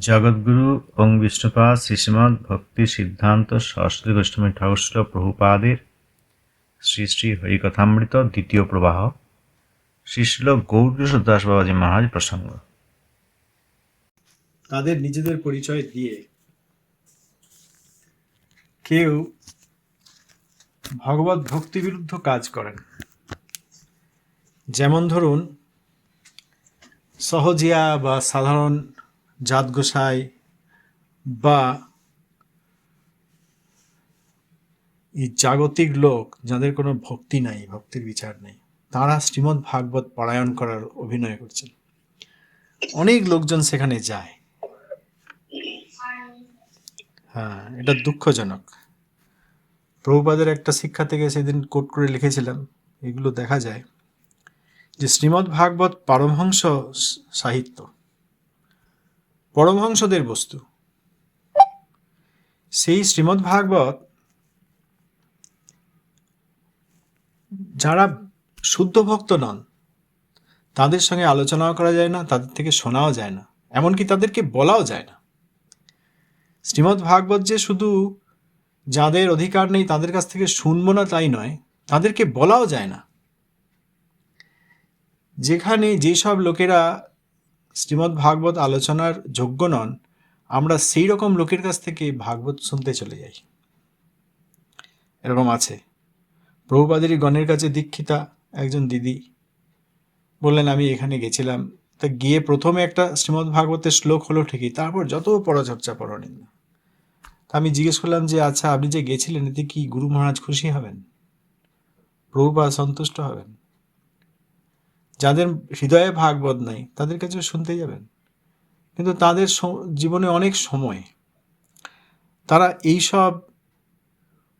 জগদ্গুরু ওং বিষ্ণুপাদ শ্রীশ্রীমদ ভক্তি সিদ্ধান্ত সরস্বতী গোস্বামী ঠাকুর প্রভুপাদের শ্রী শ্রী হরিকথামৃত দ্বিতীয় প্রবাহ শ্রীশিল গৌরকিশোর দাস বাবাজি মহারাজ প্রসঙ্গ। তাদের নিজেদের পরিচয় দিয়ে কেউ ভগবত ভক্তি বিরুদ্ধ কাজ করেন। যেমন ধরুন, সহজিয়া বা সাধারণ জাত গোসাই বা এই জাগতিক লোক যাদের কোনো ভক্তি নাই, ভক্তির বিচার নেই, তারা শ্রীমদ্ ভাগবত পারায়ণ করার অভিনয় করছেন। অনেক লোকজন সেখানে যায়। হ্যাঁ এটা দুঃখজনক। প্রভুপাদের একটা শিক্ষা থেকে সেদিন কোট করে লিখেছিলাম, এগুলো দেখা যায় যে শ্রীমদ্ ভাগবত পারমহংস সাহিত্য পরমহংসদের বস্তু। সেই শ্রীমদ্ ভাগবত যারা শুদ্ধ ভক্ত নন, তাদের সঙ্গে আলোচনাও করা যায় না, তাদের থেকে শোনাও যায় না, এমনকি তাদেরকে বলাও যায় না। শ্রীমদ্ ভাগবত যে শুধু যাদের অধিকার নেই, তাদের কাছ থেকে শুনব না তাই নয়, তাদেরকে বলাও যায় না। যেখানে যেসব লোকেরা শ্রীমদ্ ভাগবত আলোচনার যোগ্য নন, আমরা সেই রকম লোকের কাছ থেকে ভাগবত শুনতে চলে যাই। এরকম আছে। প্রভুপাদেরই গণের কাছে দীক্ষিতা, একজন দিদি। বললেন, আমি এখানে গেছিলাম। তা গিয়ে প্রথমে একটা শ্রীমদ্ ভাগবতের শ্লোক হলো ঠিকই, তারপর যত পরচর্চা তা আমি জিজ্ঞেস করলাম যে আচ্ছা আপনি যে গেছিলেন, এতে কি গুরু মহারাজ খুশি হবেন? প্রভুপাদ সন্তুষ্ট হবেন? যাদের হৃদয়ে ভাগবত নাই তাদের কাছে শুনতে যাবেন। কিন্তু তাদের জীবনে অনেক সময় তারা এইসব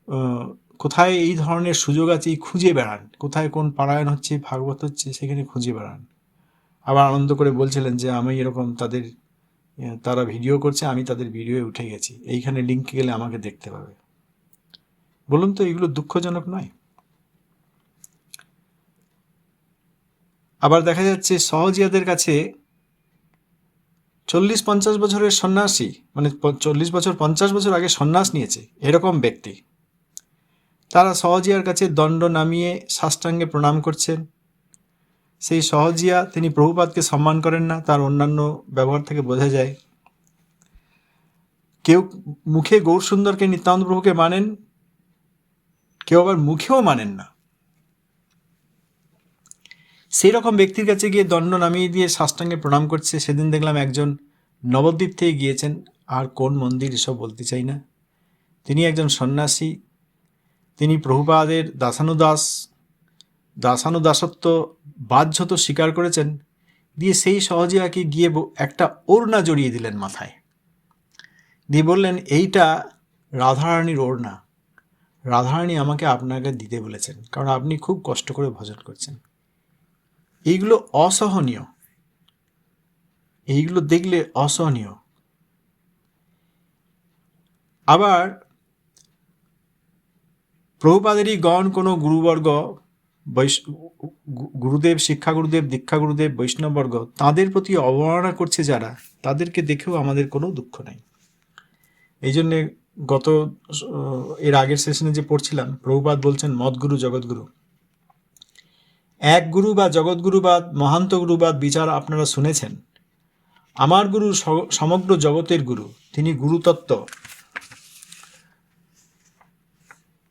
আহ, কোথায় এই ধরনের সুযোগ আছে এই খুঁজে বেড়ান। কোথায় কোন পারায়ণ হচ্ছে ভাগবত হচ্ছে সেখানে খুঁজে বেড়ান। আবার আনন্দ করে বলছিলেন যে আমি এরকম তাদের তারা ভিডিও করছে আমি তাদের ভিডিওয়ে উঠে গেছি। এইখানে লিঙ্কে গেলে আমাকে দেখতে পাবে। বলুন তো এগুলো দুঃখজনক নয়। আবার দেখা যাচ্ছে সহজিয়াদের কাছে চল্লিশ পঞ্চাশ বছরের সন্ন্যাসী মানে চল্লিশ বছর পঞ্চাশ বছর আগে সন্ন্যাস নিয়েছে, এরকম ব্যক্তি। তারা সহজিয়ার কাছে দণ্ড নামিয়ে সাষ্টাঙ্গে প্রণাম করছেন। সেই সহজিয়া তিনি প্রভুপাদকে সম্মান করেন না, তার অন্যান্য ব্যবহার থেকে বোঝা যায়। কেউ মুখে গৌর সুন্দরকে নিত্যানন্দ প্রভুকে মানেন, কেউ আবার মুখেও মানেন না। সেই রকম ব্যক্তির কাছে গিয়ে দণ্ড নামিয়ে দিয়ে সাষ্টাঙ্গে প্রণাম করছে, সেদিন দেখলাম একজন নবদ্বীপ থেকে গিয়েছেন। আর কোন মন্দির এসব বলতে চাই না। তিনি একজন সন্ন্যাসী, তিনি প্রভুপাদের দাসানুদাস, দাসানুদাসত্ব বাহ্যত স্বীকার করেছেন। দিয়ে সেই সহজে সহজিয়াকে গিয়ে একটা ওড়না জড়িয়ে দিলেন মাথায়। দিয়ে বললেন, এইটা রাধারানীর ওড়না। রাধারানী আমাকে আপনাকে দিতে বলেছেন, কারণ আপনি খুব কষ্ট করে ভজন করছেন। এইগুলো অসহনীয়। এইগুলো দেখলে অসহনীয়। আবার প্রভুপাদেরই গণ কোনো গুরুবর্গ গু- গুরুদেব শিক্ষা গুরুদেব দীক্ষা গুরুদেব বৈষ্ণববর্গ, তাদের প্রতি অবমাননা করছে যারা, তাদেরকে দেখেও আমাদের কোনো দুঃখ নাই। এই জন্যে গত এর আগের সেশনে যে পড়ছিলাম, প্রভুপাদ বলছেন, মদগুরু জগৎগুরু। এক গুরু বা জগৎগুরু বা মহান্ত গুরুবাদ বিচার আপনারা শুনেছেন। আমার গুরু সমগ্র জগতের গুরু, তিনি গুরুতত্ত্ব।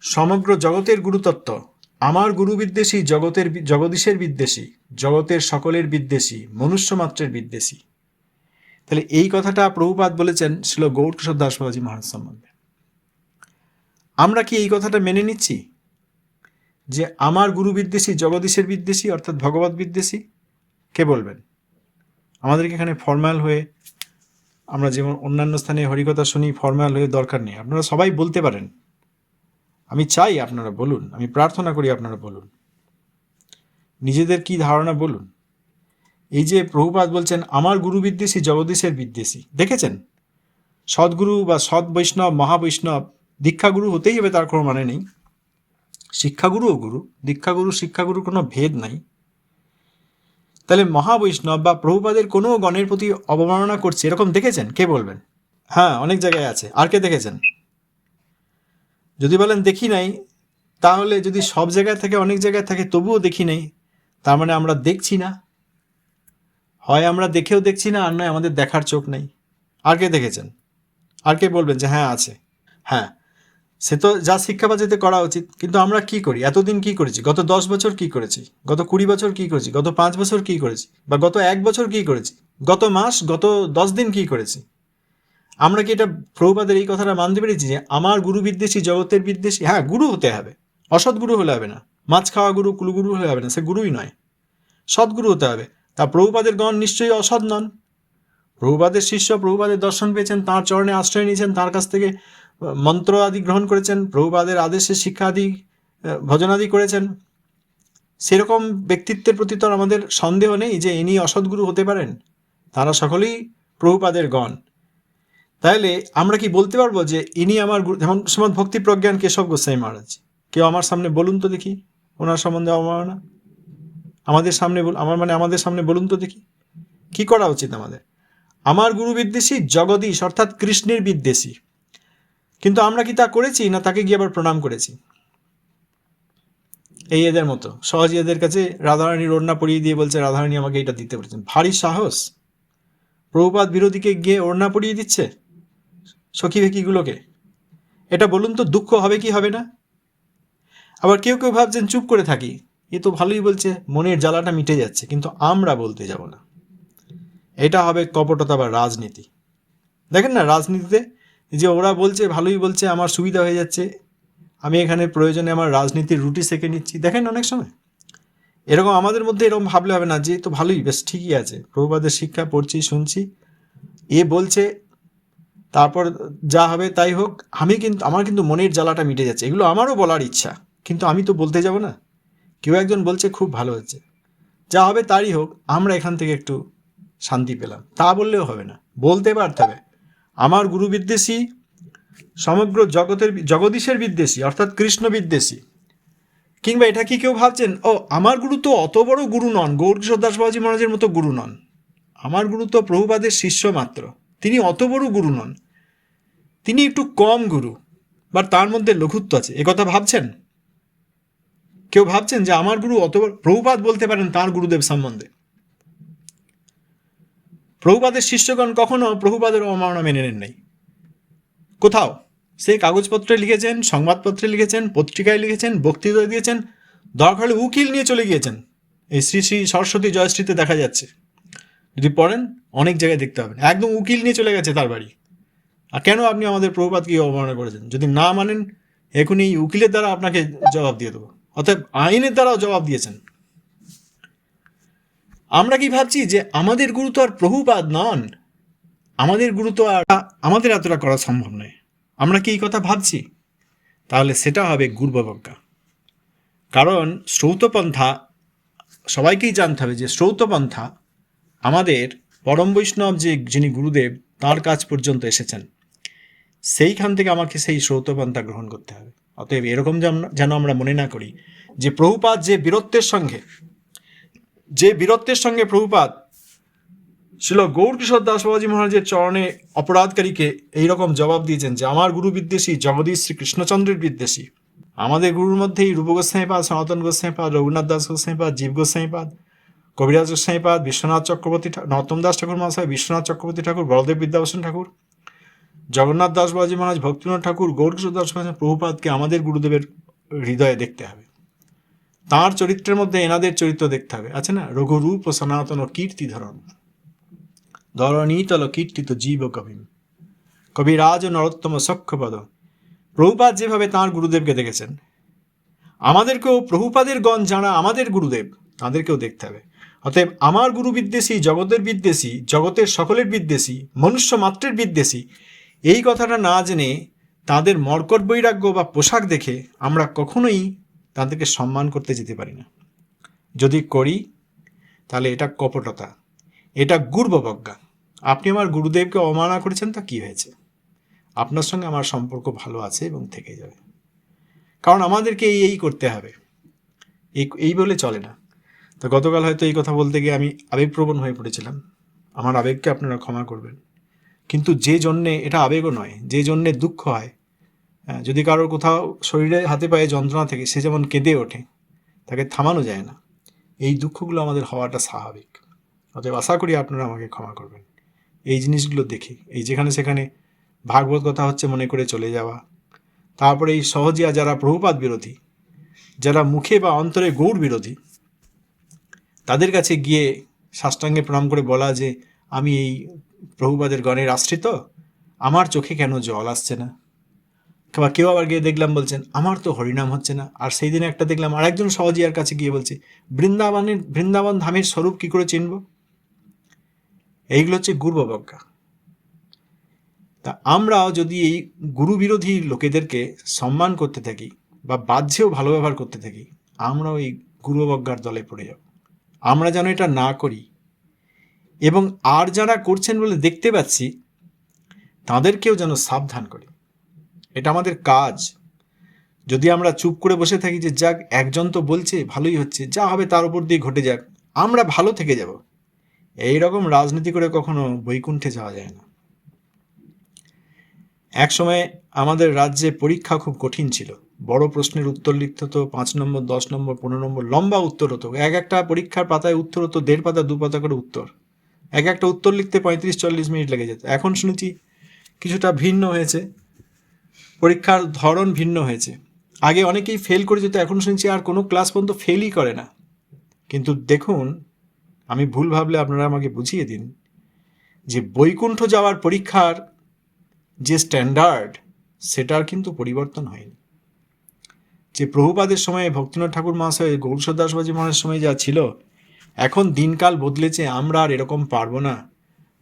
সমগ্র জগতের গুরুতত্ত্ব। আমার গুরু বিদ্বেষী, জগতের জগদীশের বিদ্বেষী, জগতের সকলের বিদ্বেষী মনুষ্য মাত্রের বিদ্বেষী। তাহলে এই কথাটা প্রভুপাদ বলেছেন ছিল গৌর কিশোর দাস বাবাজি মহারাজ সম্বন্ধে। আমরা কি এই কথাটা মেনে নিচ্ছি? যে আমার গুরু বিদ্বেষী, জগদীশের বিদ্বেষী, অর্থাৎ ভগবত বিদ্বেষী, কে বলবেন? আমাদেরকে এখানে ফর্মাল হয়ে আমরা যেমন অন্যান্য স্থানে হরিকথা শুনি, ফর্মাল হয়ে দরকার নেই। আপনারা সবাই বলতে পারেন। আমি চাই আপনারা বলুন। আমি প্রার্থনা করি আপনারা বলুন। নিজেদের কি ধারণা বলুন? এই যে প্রভুপাদ বলছেন, আমার গুরু বিদ্বেষী, জগদীশের বিদ্বেষী। দেখেছেন? সদ্গুরু বা সৎ বৈষ্ণব মহাবৈষ্ণব, দীক্ষাগুরু হতেই হবে, তার কোনো মানে নেই। শিক্ষাগুরুও গুরু, দীক্ষাগুরু শিক্ষাগুরুর কোনো ভেদ নাই। তাহলে মহাবৈষ্ণব বা প্রভুপাদের কোনো গণের প্রতি অবমাননা করছে, এরকম দেখেছেন? কে বলবেন? হ্যাঁ অনেক জায়গায় আছে। আর কে দেখেছেন? যদি বলেন দেখি নাই, তাহলে যদি সব জায়গায় থেকে, অনেক জায়গায় থাকে, তবুও দেখি নাই, তার মানে আমরা দেখছি না। হয় আমরা দেখেও দেখছি না, আর নয় আমাদের দেখার চোখ নেই। আর কে দেখেছেন? আর কে বলবেন যে হ্যাঁ আছে। হ্যাঁ সে তো যা শিক্ষা বাজেতে করা উচিত, কিন্তু আমরা কি করি? এতদিন কি করেছি? গত দশ বছর কি করেছি? গত কুড়ি বছর কি করেছি? গত পাঁচ বছর কি করেছি? বা গত এক বছর কি করেছি? গত মাস, গত দশ দিন কি করেছি? আমরা কি এটা প্রভুপাদের এই কথাটা মানতে পেরেছি যে আমার গুরু বিদ্বেষী, জগতের বিদ্বেষী? হ্যাঁ গুরু হতে হবে। অসৎ গুরু হলে হবে না। মাছ খাওয়া গুরু কুলগুরু হলে হবে না। সে গুরুই নয়। সৎগুরু হতে হবে। তা প্রভুপাদের গণ নিশ্চয়ই অসৎ নন। প্রভুপাদের শিষ্য প্রভুপাদের দর্শন পেয়েছেন, তাঁর চরণে আশ্রয় নিয়েছেন, তার কাছ থেকে মন্ত্র আদি গ্রহণ করেছেন, প্রভুপাদের আদেশে শিক্ষা আদি ভজনাদি করেছেন। সেরকম ব্যক্তিত্বের প্রতি তো আমাদের সন্দেহ নেই যে ইনি অসৎগুরু হতে পারেন। তারা সকলেই প্রভুপাদের গণ। তাহলে আমরা কি বলতে পারব যে ইনি আমার যেমন শ্রীমদ ভক্তি প্রজ্ঞান কেশব গোস্বাই মহারাজ, কেউ আমার সামনে বলুন তো দেখি, ওনার সম্বন্ধে অবমাননা? আমাদের সামনে আমার মানে আমাদের সামনে বলুন তো দেখি, কি করা উচিত আমাদের? আমার গুরু বিদ্বেষী জগদীশ, অর্থাৎ কৃষ্ণের বিদ্বেষী। কিন্তু আমরা কি তা করেছি না তাকে গিয়ে আবার প্রণাম করেছি? এই এদের মতো। সহজে এদের কাছে রাধারানীর ওড়না পরিয়ে দিয়ে বলছে, রাধারানী আমাকে এটা দিতে বলেছেন ভারী সাহস। প্রভুপাত বিরোধীকে গিয়ে ওড়না পরিয়ে দিচ্ছে সখী ভেকিগুলোকে। এটা বলুন তো, দুঃখ হবে কি হবে না? আবার কেউ কেউ ভাবছেন, চুপ করে থাকি। এ তো ভালোই বলছে, মনের জ্বালাটা মিটে যাচ্ছে, কিন্তু আমরা বলতে যাব না। এটা হবে কপটতা বা রাজনীতি। দেখেন না, রাজনীতিতে যে ওরা বলছে, ভালোই বলছে, আমার সুবিধা হয়ে যাচ্ছে। আমি এখানে প্রয়োজনে আমার রাজনীতির রুটি সেকে নিচ্ছি। দেখেন অনেক সময় এরকম আমাদের মধ্যে এরকম ভাবলে হবে না যে, তো ভালোই, বেশ ঠিকই আছে। প্রভুপাদের শিক্ষা পড়ছি, শুনছি। এ বলছে, তারপর যা হবে তাই হোক। আমি কিন্তু আমার কিন্তু মনের জ্বালাটা মিটে যাচ্ছে। এগুলো আমারও বলার ইচ্ছা, কিন্তু আমি তো বলতে যাব না। কেউ একজন বলছে, খুব ভালো হচ্ছে। যা হবে তারই হোক, আমরা এখান থেকে একটু শান্তি পেলাম। তা বললেও হবে না। বলতে পারতে হবে। আমার গুরু বিদ্বেষী, সমগ্র জগতের জগদীশের বিদ্বেষী, অর্থাৎ কৃষ্ণ বিদ্বেষী। কিংবা এটা কি কেউ ভাবছেন, ও, আমার গুরু তো অত বড় গুরু নন, গৌরকিশোর দাস বাবাজি মহারাজের মতো গুরু নন। আমার গুরু তো প্রভুপাদের শিষ্য মাত্র, তিনি অত বড় গুরু নন। তিনি একটু কম গুরু, বা তার মধ্যে লঘুত্ব আছে। একথা ভাবছেন? কেউ ভাবছেন যে আমার গুরু অত বড়, প্রভুপাদ বলতে পারেন তার গুরুদেব সম্বন্ধে। প্রভুপাদের শিষ্যগণ কখনো প্রভুপাদের অবমাননা মেনে নেন নাই। কোথাও সে কাগজপত্রে লিখেছেন, সংবাদপত্রে লিখেছেন, পত্রিকায় লিখেছেন বক্তৃতা দিয়েছেন দরকার হলে উকিল নিয়ে চলে গিয়েছেন। এই শ্রী শ্রী সরস্বতী জয়শ্রীতে দেখা যাচ্ছে। যদি পড়েন, অনেক জায়গায় দেখতে পাবেন। একদম উকিল নিয়ে চলে গেছে তার বাড়ি। আর কেন আপনি আমাদের প্রভুপাতকে অবমাননা করেছেন? যদি না মানেন এখনই এই উকিলের দ্বারা আপনাকে জবাব দিয়ে দেবো। অতএব আইনের দ্বারাও জবাব দিয়েছেন। আমরা কি ভাবছি যে আমাদের গুরু তো আর প্রভুপাদ নন? আমাদের গুরু তো আর আমাদের এতটা করা সম্ভব নয়। আমরা কি এই কথা ভাবছি? তাহলে সেটা হবে গুরুবজ্ঞা কারণ শ্রৌতপন্থা, সবাইকেই জানতে হবে যে শ্রৌতপন্থা আমাদের পরম বৈষ্ণব যে যিনি গুরুদেব, তার কাজ পর্যন্ত এসেছেন। সেইখান থেকে আমাকে সেই শ্রৌতপন্থা গ্রহণ করতে হবে। অতএব এরকম যেন- আমরা মনে না করি যে প্রভুপাদ যে বীরত্বের সঙ্গে যে বীরত্বের সঙ্গে প্রভুপাদ ছিল গৌরকিশোর দাস বাবাজি মহারাজের চরণে অপরাধকারীকে এইরকম জবাব দিয়েছেন যে, আমার গুরু বিদ্বেষী, জগদীশ শ্রী কৃষ্ণচন্দ্রের বিদ্বেষী। আমাদের গুরুর মধ্যেই রূপ গোস্বাইপাদ সনাতন গোস্বাইপাদ রঘুনাথ দাস গোস্বাইপাদ জীব গোস্বাইপাদ কবিরাজ গোস্বাইপাদ বিশ্বনাথ চক্রবর্তী নরোত্তম দাস ঠাকুর মহাশয়, বিশ্বনাথ চক্রবর্তী ঠাকুর, বলদেব বিদ্যাভূষণ ঠাকুর, জগন্নাথ দাস বাবাজি মহারাজ, ভক্তিনাথ ঠাকুর, গৌরকিশোর দাস মহারাজ, প্রভুপাদকে আমাদের গুরুদেবের হৃদয়ে দেখতে হবে। তাঁর চরিত্রের মধ্যে এনাদের চরিত্র দেখতে হবে। আছে না? রঘুরূপ ও সনাতন কীর্তি ধরন। ধরণীতল কীর্তিত জীব কবিম কবিরাজ ও নরোত্তম সক্ষপদ প্রভুপাদ যেভাবে তাঁর গুরুদেবকে দেখেছেন। আমাদেরকেও প্রভুপাদের গণ যারা আমাদের গুরুদেব, তাদেরকেও দেখতে হবে। অতএব আমার গুরু বিদ্বেষী, জগতের বিদ্বেষী, জগতের সকলের বিদ্বেষী, মনুষ্য মাত্রের বিদ্বেষী, এই কথাটা না জেনে তাদের মর্কট বৈরাগ্য বা পোশাক দেখে আমরা কখনোই তাদেরকে সম্মান করতে যেতে পারি না। যদি করি, তাহলে এটা কপটতা। এটা গুর্ববজ্ঞা। আপনি আমার গুরুদেবকে অমানা করেছেন, তা কি হয়েছে? আপনার সঙ্গে আমার সম্পর্ক ভালো আছে এবং থেকে যাবে। কারণ আমাদেরকে এই এই করতে হবে। এই এই বলে চলে না। তো গতকাল হয়তো এই কথা বলতে গিয়ে আমি আবেগপ্রবণ হয়ে পড়েছিলাম। আমার আবেগকে আপনারা ক্ষমা করবেন। কিন্তু যে জন্যে এটা আবেগও নয়, যে জন্যে দুঃখ হয় হ্যাঁ, যদি কারোর কোথাও শরীরে হাতে পায়ে যন্ত্রণা থেকে সে যেমন কেঁদে ওঠে তাকে থামানো যায় না। এই দুঃখগুলো আমাদের হওয়াটা স্বাভাবিক। অতএব আশা করি আপনারা আমাকে ক্ষমা করবেন। এই জিনিসগুলো দেখি। এই যেখানে সেখানে ভাগবত কথা হচ্ছে মনে করে চলে যাওয়া। তারপরে এই সহজিয়া যারা প্রভুপাত বিরোধী যারা মুখে বা অন্তরে গৌর বিরোধী তাদের কাছে গিয়ে সাষ্টাঙ্গে প্রণাম করে বলা যে আমি এই প্রভুপাদের গণের আশ্রিত আমার চোখে কেন জল আসছে না? বা কেউ আবার গিয়ে দেখলাম বলছেন, আমার তো হরিনাম হচ্ছে না। আর সেই দিনে একটা দেখলাম আরেকজন সহজিয়ার কাছে গিয়ে বলছে, বৃন্দাবনের, বৃন্দাবন ধামের স্বরূপ কি করে চিনব? এইগুলো হচ্ছে গুরুবজ্ঞা তা আমরাও যদি এই গুরু বিরোধী লোকেদেরকে সম্মান করতে থাকি বা বাহ্যেও ভালো ব্যবহার করতে থাকি, আমরাও এই গুরুবজ্ঞার দলে পড়ে যাব। আমরা যেন এটা না করি। এবং আর যারা করছেন বলে দেখতে পাচ্ছি, তাদেরকেও যেন সাবধান করি। এটা আমাদের কাজ। যদি আমরা চুপ করে বসে থাকি যে, যাক, একজন তো বলছে, ভালোই হচ্ছে, যা হবে তার উপর দিয়ে ঘটে যাক, আমরা ভালো থেকে যাব। এই রকম রাজনীতি করে কখনো বৈকুণ্ঠে যাওয়া যায় না। এক সময় আমাদের রাজ্যে পরীক্ষা খুব কঠিন ছিল। বড় প্রশ্নের উত্তর লিখতে হতো, পাঁচ নম্বর, দশ নম্বর, পনেরো নম্বর, লম্বা উত্তর হতো। এক একটা পরীক্ষার পাতায় উত্তর হতো, দেড় পাতা, দু পাতা করে উত্তর। এক একটা উত্তর লিখতে পঁয়ত্রিশ, চল্লিশ মিনিট লেগে যেত। এখন শুনেছি, কিছুটা ভিন্ন হয়েছে। পরীক্ষার ধরন ভিন্ন হয়েছে। আগে অনেকেই ফেল করে যেত এখন শুনছি আর কোনো ক্লাস পর্যন্ত ফেলই করে না। কিন্তু দেখুন, আমি ভুল ভাবলে আপনারা আমাকে বুঝিয়ে দিন যে বৈকুণ্ঠ যাওয়ার পরীক্ষার যে স্ট্যান্ডার্ড সেটার কিন্তু পরিবর্তন হয়নি। যে প্রভুপাদের সময়ে ভক্তিনাথ ঠাকুর মহাশয় গৌরসর দাসবাজি সময় যা ছিল, এখন দিনকাল বদলেছে, আমরা আর এরকম পারব না।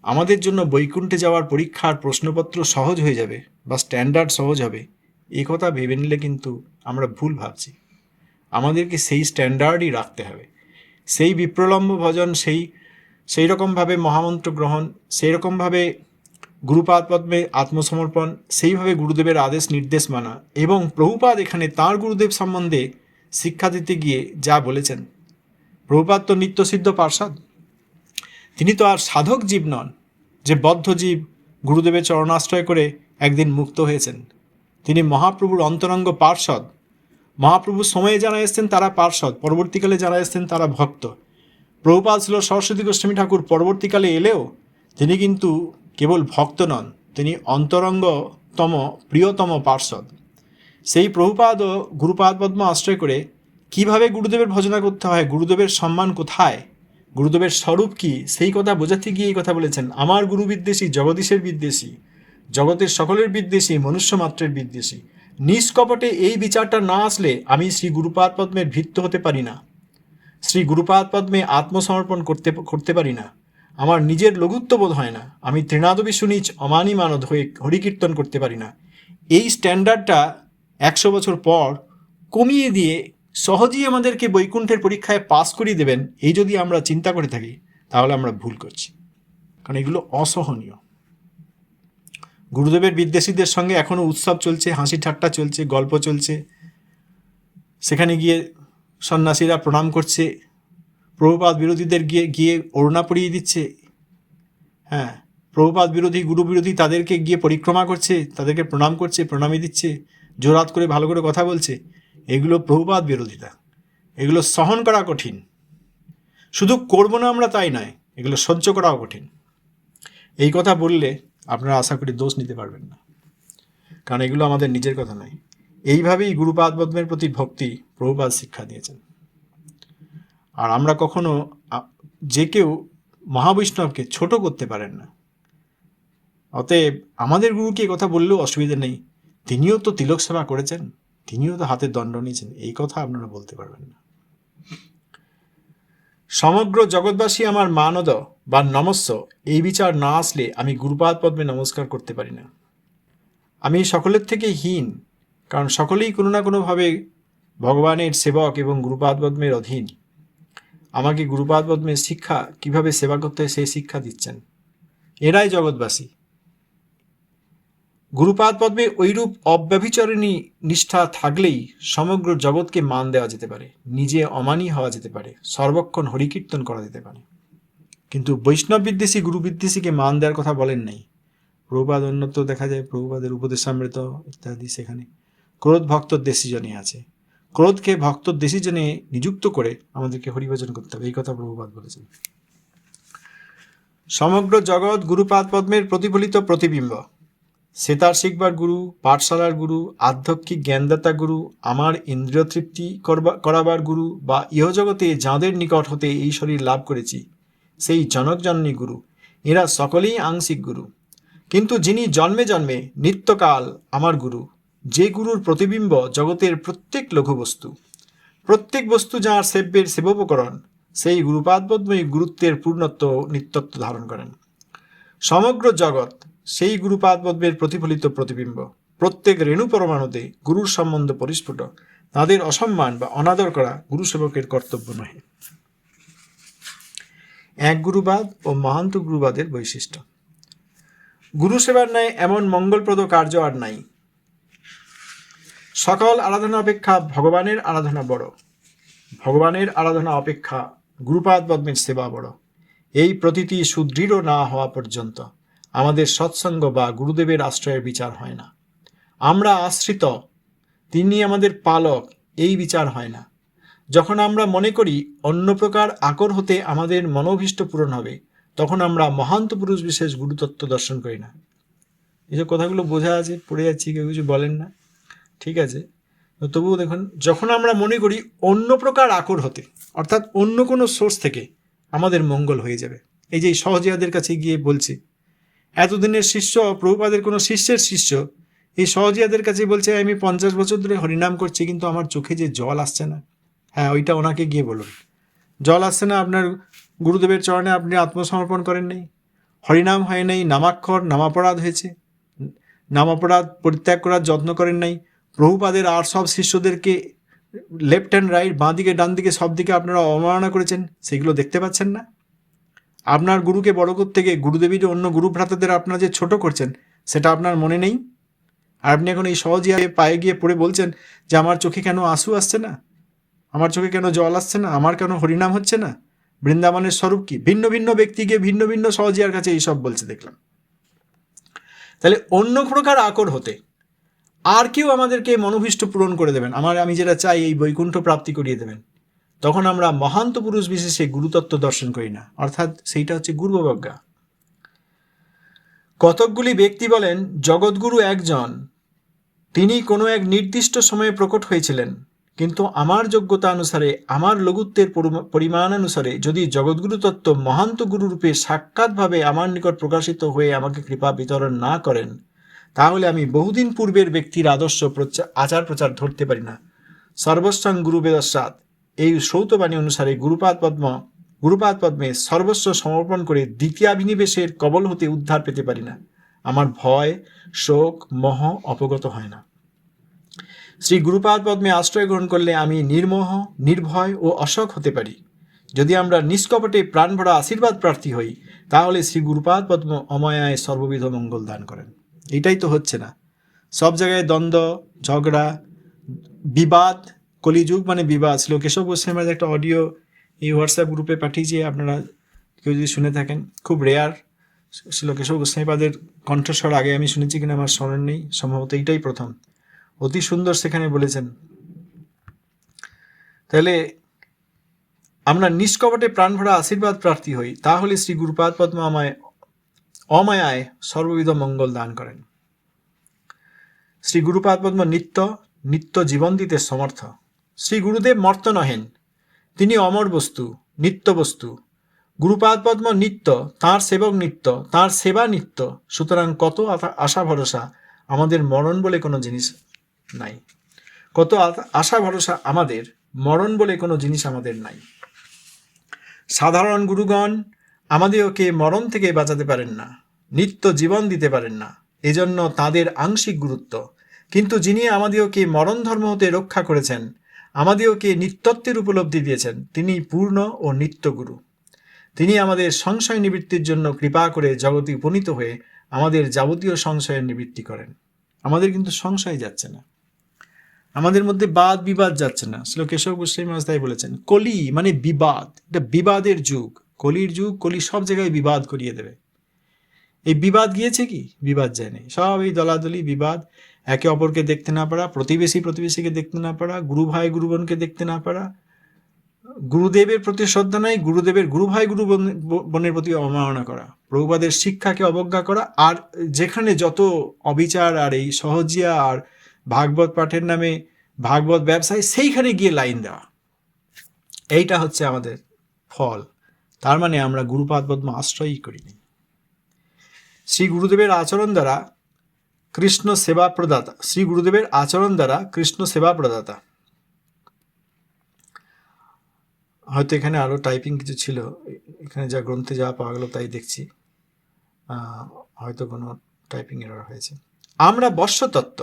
আমাদের জন্য বৈকুণ্ঠে যাওয়ার পরীক্ষার প্রশ্নপত্র সহজ হয়ে যাবে। বা স্ট্যান্ডার্ড সহজ হবে এই কথা ভেবে নিলে কিন্তু আমরা ভুল ভাবছি। আমাদেরকে সেই স্ট্যান্ডার্ডই রাখতে হবে। সেই বিপ্রলম্ব ভজন, সেই সেই রকমভাবে মহামন্ত্র গ্রহণ, সেই রকমভাবে গুরুপাদ পদ্মে আত্মসমর্পণ সেইভাবে গুরুদেবের আদেশ নির্দেশ মানা এবং প্রভুপাদ এখানে তাঁর গুরুদেব সম্বন্ধে শিক্ষা দিতে গিয়ে যা বলেছেন। প্রভুপাদ তো নিত্যসিদ্ধ পার্ষদ। তিনি তো আর সাধক জীব নন, যে বদ্ধ জীব গুরুদেবের চরণাশ্রয় করে একদিন মুক্ত হয়েছেন। তিনি মহাপ্রভুর অন্তরঙ্গ পার্ষদ মহাপ্রভু সময়ে যারা এসছেন তারা পার্ষদ পরবর্তীকালে যারা এসছেন তারা ভক্ত। প্রভুপাল ছিল সরস্বতী গোস্বামী ঠাকুর, পরবর্তীকালে এলেও তিনি কিন্তু কেবল ভক্ত নন, তিনি অন্তরঙ্গতম, প্রিয়তম পার্ষদ সেই প্রভুপাদ ও গুরুপাদ পদ্ম আশ্রয় করে কীভাবে গুরুদেবের ভজনা করতে হয়, গুরুদেবের সম্মান কোথায়, গুরুদেবের স্বরূপ কি, সেই কথা বোঝাতে গিয়ে এই কথা বলেছেন, আমার গুরু বিদ্বেষী জগদীশের বিদ্বেষী জগতের সকলের বিদ্বেষী মনুষ্য মাত্রের বিদ্বেষী নিষ্কপটে এই বিচারটা না আসলে আমি শ্রী গুরুপাদ পদ্মের ভিত্ত হতে পারি না। শ্রী গুরুপাদ পদ্মে আত্মসমর্পণ করতে করতে পারি না। আমার নিজের লঘুত্ব বোধ হয় না। আমি তৃণাদবি সুনিচ অমানি মানদ হয়ে হরিকীর্তন করতে পারি না। এই স্ট্যান্ডার্ডটা একশো বছর পর কমিয়ে দিয়ে সহজেই আমাদেরকে বৈকুণ্ঠের পরীক্ষায় পাস করিয়ে দেবেন, এই যদি আমরা চিন্তা করে থাকি, তাহলে আমরা ভুল করছি। কারণ এগুলো অসহনীয়। গুরুদেবের বিদ্বেষীদের সঙ্গে এখনও উৎসব চলছে, হাসি ঠাট্টা চলছে, গল্প চলছে। সেখানে গিয়ে সন্ন্যাসীরা প্রণাম করছে, প্রভুপাদ বিরোধীদের গিয়ে গিয়ে ওড়না পরিয়ে দিচ্ছে। হ্যাঁ প্রভুপাদ বিরোধী, গুরু বিরোধী তাদেরকে গিয়ে পরিক্রমা করছে, তাদেরকে প্রণাম করছে, প্রণামী দিচ্ছে, জোরাত করে ভালো করে কথা বলছে। এগুলো প্রভুপাদ বিরোধিতা। এগুলো সহন করা কঠিন। শুধু করব না আমরা তাই নয়, এগুলো সহ্য করাও কঠিন। এই কথা বললে আপনারা আশা করি দোষ নিতে পারবেন না। কারণ এগুলো আমাদের নিজের কথা নয়। এইভাবেই গুরুপাদ পদ্মের প্রতি ভক্তি প্রভুপাদ শিক্ষা দিয়েছেন। আর আমরা কখনো যে কেউ মহাবৈষ্ণবকে ছোট করতে পারেন না। অতএব আমাদের গুরুকে কথা বললেও অসুবিধা নেই। তিনিও তো তিলক সেবা করেছেন, তিনিও তো হাতে দণ্ড নিয়েছেন, এই কথা আপনারা বলতে পারবেন না। সমগ্র জগৎবাসী আমার মানদ বা নমস্য, এই বিচার না আসলে আমি গুরুপাদ পদ্মে নমস্কার করতে পারি না। আমি সকলের থেকে হীন, কারণ সকলেই কোনো না কোনোভাবে ভগবানের সেবক এবং গুরুপাদ পদ্মের অধীন। আমাকে গুরুপাদ পদ্মের শিক্ষা কীভাবে সেবা করতে হয় সেই শিক্ষা দিচ্ছেন। এরাই জগৎবাসী। গুরুপাদ পদ্মে ঐরূপ অব্যভিচরণী নিষ্ঠা থাকলেই সমগ্র জগৎকে মান দেওয়া যেতে পারে, নিজে অমানী হওয়া যেতে পারে, সর্বক্ষণ হরিকীর্তন করা যেতে পারে। কিন্তু বৈষ্ণব বিদ্বেষী, গুরু বিদ্বেষীকে মান দেওয়ার কথা বলেন নাই। প্রভুপাদ অন্যত্র দেখা যায়, প্রভুপাদের উপদেশামৃত ইত্যাদি সেখানে। ক্রোধ ভক্ত দেশিজনে আছে। ক্রোধকে ভক্ত দেশিজনে নিযুক্ত করে আমাদেরকে হরিভজন করতে হবে, এই কথা প্রভুপাদ বলেছেন। সমগ্র জগৎ গুরুপাদ পদ্মের প্রতিফলিত প্রতিবিম্ব। সেতার শিখবার গুরু, পাঠশালার গুরু, আধ্যাত্মিক জ্ঞানদাতা গুরু, আমার ইন্দ্রিয় তৃপ্তি করবা- করাবার গুরু বা ইহজগতে যাঁদের নিকট হতে এই শরীর লাভ করেছি, সেই জনকজননী গুরু। এরা সকলেই আংশিক গুরু। কিন্তু যিনি জন্মে জন্মে নিত্যকাল আমার গুরু, যে গুরুর প্রতিবিম্ব জগতের প্রত্যেক লঘু বস্তু প্রত্যেক বস্তু যাঁর সেব্যের সেবোপকরণ, সেই গুরুপাদপদ্মই গুরুত্বের পূর্ণত্ব নিত্যত্ব ধারণ করেন। সমগ্র জগৎ সেই গুরুপাদপদ্মের প্রতিফলিত প্রতিবিম্ব। প্রত্যেক রেণু পরমাণুতে গুরুর সম্বন্ধ পরিস্ফুট। তাদের অসম্মান বা অনাদর করা গুরু সেবকের কর্তব্য নহে। এক গুরুবাদ ও মহান্ত গুরুবাদের বৈশিষ্ট্য। গুরু সেবার ন্যায় এমন মঙ্গলপ্রদ কার্য আর নাই। সকল আরাধনা অপেক্ষা ভগবানের আরাধনা বড়। ভগবানের আরাধনা অপেক্ষা গুরুপাদ পদ্মের সেবা বড়। এই প্রতীতি সুদৃঢ় না হওয়া পর্যন্ত। আমাদের সৎসঙ্গ বা গুরুদেবের আশ্রয়ের বিচার হয় না। আমরা আশ্রিত, তিনি আমাদের পালক, এই বিচার হয় না। যখন আমরা মনে করি অন্য প্রকার আকর হতে আমাদের মনোভীষ্ট পূরণ হবে, তখন আমরা মহান্ত পুরুষ বিশেষ গুরুতত্ত্ব দর্শন করি না। এইসব কথাগুলো বোঝা আছে, পড়ে যাচ্ছি, কেউ কিছু বলেন না। ঠিক আছে। তবুও দেখুন, যখন আমরা মনে করি অন্য প্রকার আকর হতে, অর্থাৎ অন্য কোনো সোর্স থেকে আমাদের মঙ্গল হয়ে যাবে। এই যে সহজিয়াদের কাছে গিয়ে বলছি এতদিনের শিষ্য, প্রভুপাদের কোনো শিষ্যের শিষ্য, এই সহজিয়াদের কাছে বলছে, আমি পঞ্চাশ বছর ধরে হরিনাম করছি, কিন্তু আমার চোখে যে জল আসছে না। হ্যাঁ ওইটা ওনাকে গিয়ে বলুন। জল আসছে না, আপনার গুরুদেবের চরণে আপনি আত্মসমর্পণ করেন নাই। হরিনাম হয় নাই, নামাক্ষর, নামাপরাধ হয়েছে। নামাপরাধ পরিত্যাগ করার যত্ন করেন নাই। প্রভুপাদের আর সব শিষ্যদেরকে লেফট হ্যান্ড রাইট বাঁ দিকে ডান দিকে সব দিকে আপনারা অবমাননা করেছেন, সেগুলো দেখতে পাচ্ছেন না। আপনার গুরুকে বড় করতে গিয়ে গুরুদেবীর অন্য গুরু ভ্রাতাদের আপনারা যে ছোট করছেন, সেটা আপনার মনে নেই? আর আপনি এখন এই সহজে পায়ে গিয়ে পড়ে বলছেন যে, আমার চোখে কেন আঁসু আসছে না? আমার চোখে কেন জল আসছে না? আমার কেন হরিনাম হচ্ছে না? বৃন্দাবনের স্বরূপ কি? ভিন্ন ভিন্ন ব্যক্তিকে ভিন্ন ভিন্ন সহজিয়ার কাছে এইসব বলছে, দেখলাম। তাহলে অন্য প্রকার আকর হতে আর কেউ আমাদেরকে মনোভীষ্ট পূরণ করে দেবেন। আমার, আমি যেটা চাই, এই বৈকুণ্ঠ প্রাপ্তি করিয়ে দেবেন। তখন আমরা মহান্ত পুরুষ বিশেষে গুরুতত্ত্ব দর্শন করি না। অর্থাৎ সেইটা হচ্ছে গুরুবজ্ঞা কতকগুলি ব্যক্তি বলেন, জগৎগুরু একজন। তিনি কোনো এক নির্দিষ্ট সময়ে প্রকট হয়েছিলেন। কিন্তু আমার যোগ্যতা অনুসারে আমার লঘুত্বের পরিমাণ অনুসারে যদি জগৎগুরু তত্ত্ব মহান্ত গুরুরূপে সাক্ষাৎভাবে আমার নিকট প্রকাশিত হয়ে আমাকে কৃপা বিতরণ না করেন, তাহলে আমি বহুদিন পূর্বের ব্যক্তির আদর্শ আচার প্রচার ধরতে পারি না। সর্বস্বাং গুরু বেদস্বাদ এই সৌতবাণী অনুসারে গুরুপাদ পদ্ম, গুরুপাদ পদ্মে সর্বস্ব সমর্পণ করে দ্বিতীয়াভিনিবেশের কবল হতে উদ্ধার পেতে পারি না। আমার ভয়, শোক, মোহ অপগত হয় না। শ্রী গুরুপাদ পদ্মে আশ্রয় গ্রহণ করলে আমি নির্মোহ, নির্ভয় ও অশোক হতে পারি। যদি আমরা নিষ্কপটে প্রাণ ভরা আশীর্বাদ প্রার্থী হই, তাহলে শ্রী গুরুপাদ পদ্ম অময়ায় সর্ববিধ মঙ্গল দান করেন। এটাই তো হচ্ছে না। সব জায়গায় দ্বন্দ্ব, ঝগড়া, বিবাদ কলিযুগ মানে বিবাদ। ছিল কেশব গোস্বামীর একটা অডিও এই হোয়াটসঅ্যাপ গ্রুপে পাঠিয়েছি, আপনারা কেউ যদি শুনে থাকেন, খুব রেয়ার ছিল কেশব গোস্বামীপাদের কণ্ঠস্বর। আগে আমি শুনেছি কিনা আমার স্মরণ নেই, সম্ভবত এইটাই প্রথম। অতি সুন্দর সেখানে বলেছেন। তাহলে আমরা নিষ্কপটে প্রাণ ভরা আশীর্বাদ প্রার্থী হই, তাহলে শ্রী গুরুপাদ পদ্ম আমায় অমায়ায় সর্ববিধ মঙ্গল দান করেন। শ্রী গুরুপাদ পদ্ম নিত্য নিত্য জীবন দিতে সমর্থ। শ্রী গুরুদেব মর্ত নহেন। তিনি অমর বস্তু, নিত্য বস্তু। গুরুপাদ পদ্ম নিত্য, তাঁর সেবক নিত্য, তাঁর সেবা নিত্য। সুতরাং কত আশা- আশা ভরসা আমাদের মরণ বলে কোনো জিনিস নাই। কত আশা ভরসা আমাদের মরণ বলে কোনো জিনিস আমাদের নাই। সাধারণ গুরুগণ, আমাদেরকে মরণ থেকে বাঁচাতে পারেন না, নিত্য জীবন দিতে পারেন না, এজন্য তাদের আংশিক গুরুত্ব। কিন্তু যিনি আমাদেরকে মরণ ধর্ম হতে রক্ষা করেছেন আমাদেরকে নিত্যত্বের উপলব্ধি দিয়েছেন। তিনি পূর্ণ ও নিত্য গুরু তিনি আমাদের সংশয় নিবৃত্তির জন্য কৃপা করে জগতে উপনীত হয়ে আমাদের যাবতীয় সংশয়ের নিবৃত্তি করেন। আমাদের কিন্তু সংশয় যাচ্ছে না। আমাদের মধ্যে বাদ বিবাদ যাচ্ছে না। শ্রী কেশব গোস্বামী তাই বলেছেন, কলি মানে বিবাদ। এটা বিবাদের যুগ। কলির যুগ, কলি সব জায়গায় বিবাদ করিয়ে দেবে। এই বিবাদ গিয়েছে কি? বিবাদ যায়নি সব এই দলাদলি, বিবাদ। একে অপরকে দেখতে না পারা, প্রতিবেশী প্রতিবেশীকে দেখতে না পারা, গুরু ভাই গুরু বোনকে দেখতে না পারা। গুরুদেবের প্রতি শ্রদ্ধা নাই, গুরুদেবের গুরু ভাই গুরু বোন- বোনের প্রতি অবমাননা করা। প্রভুপাদের শিক্ষাকে অবজ্ঞা করা, আর যেখানে যত অবিচার আর এই সহজিয়া আর ভাগবত পাঠের নামে ভাগবত ব্যবসায়, সেইখানে গিয়ে লাইন দেওয়া। এইটা হচ্ছে আমাদের ফল। তার মানে আমরা গুরুপাদ পদ্ম আশ্রয়ই করিনি। শ্রী গুরুদেবের আচরণ দ্বারা কৃষ্ণ সেবা প্রদাতা শ্রী গুরুদেবের আচরণ দ্বারা কৃষ্ণ সেবা প্রদাতা হয়তো এখানে আরও টাইপিং কিছু ছিল। এখানে যা গ্রন্থে যা পাওয়া গেল তাই দেখছি। হয়তো কোনো টাইপিং এরর হয়েছে। আমরা বর্ষ তত্ত্ব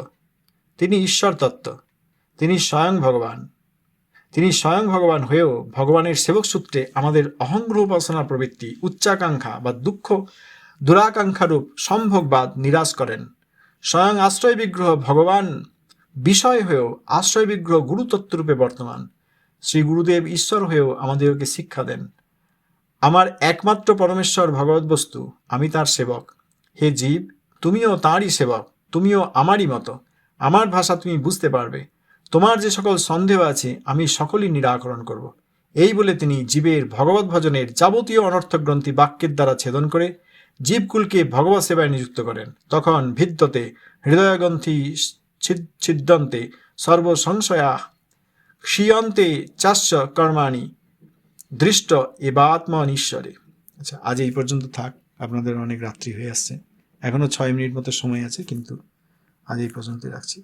তিনি ঈশ্বর তত্ত্ব তিনি স্বয়ং ভগবান। তিনি স্বয়ং ভগবান হয়েও ভগবানের সেবক সূত্রে আমাদের অহংগ্রহ উপাসনা প্রবৃত্তি, উচ্চাকাঙ্ক্ষা বা দুঃখ, দুরাকাঙ্ক্ষারূপ সম্ভোগবাদ নিরাশ করেন। স্বয়ং আশ্রয় বিগ্রহ ভগবান বিষয় হয়েও আশ্রয় বিগ্রহ গুরুতত্ত্বরূপে বর্তমান। শ্রী গুরুদেব ঈশ্বর হয়েও আমাদেরকে শিক্ষা দেন। আমার একমাত্র পরমেশ্বর ভগবত বস্তু আমি তার সেবক। হে জীব, তুমিও তাঁরই সেবক, তুমিও আমারই মতো। আমার ভাষা তুমি বুঝতে পারবে। তোমার যে সকল সন্দেহ আছে, আমি সকলই নিরাকরণ করব। এই বলে তিনি জীবের ভগবত ভজনের যাবতীয় অনর্থক গ্রন্থি বাক্যের দ্বারা ছেদন করে জীবকুলকে ভগবত সেবায় নিযুক্ত করেন। তখন ভিত্ততে হৃদয়গ্রন্থি ছিদ- ছিদ্যন্তে সর্বসংশয়া, ক্ষীয়ন্তে চাস্য কর্মাণি, দৃষ্ট এবাত্মন ঈশ্বরে আচ্ছা আজ এই পর্যন্ত থাক। আপনাদের অনেক রাত্রি হয়ে আসছে। এখনও ছয় মিনিট মতো সময় আছে, কিন্তু আজ এই পর্যন্ত রাখছি।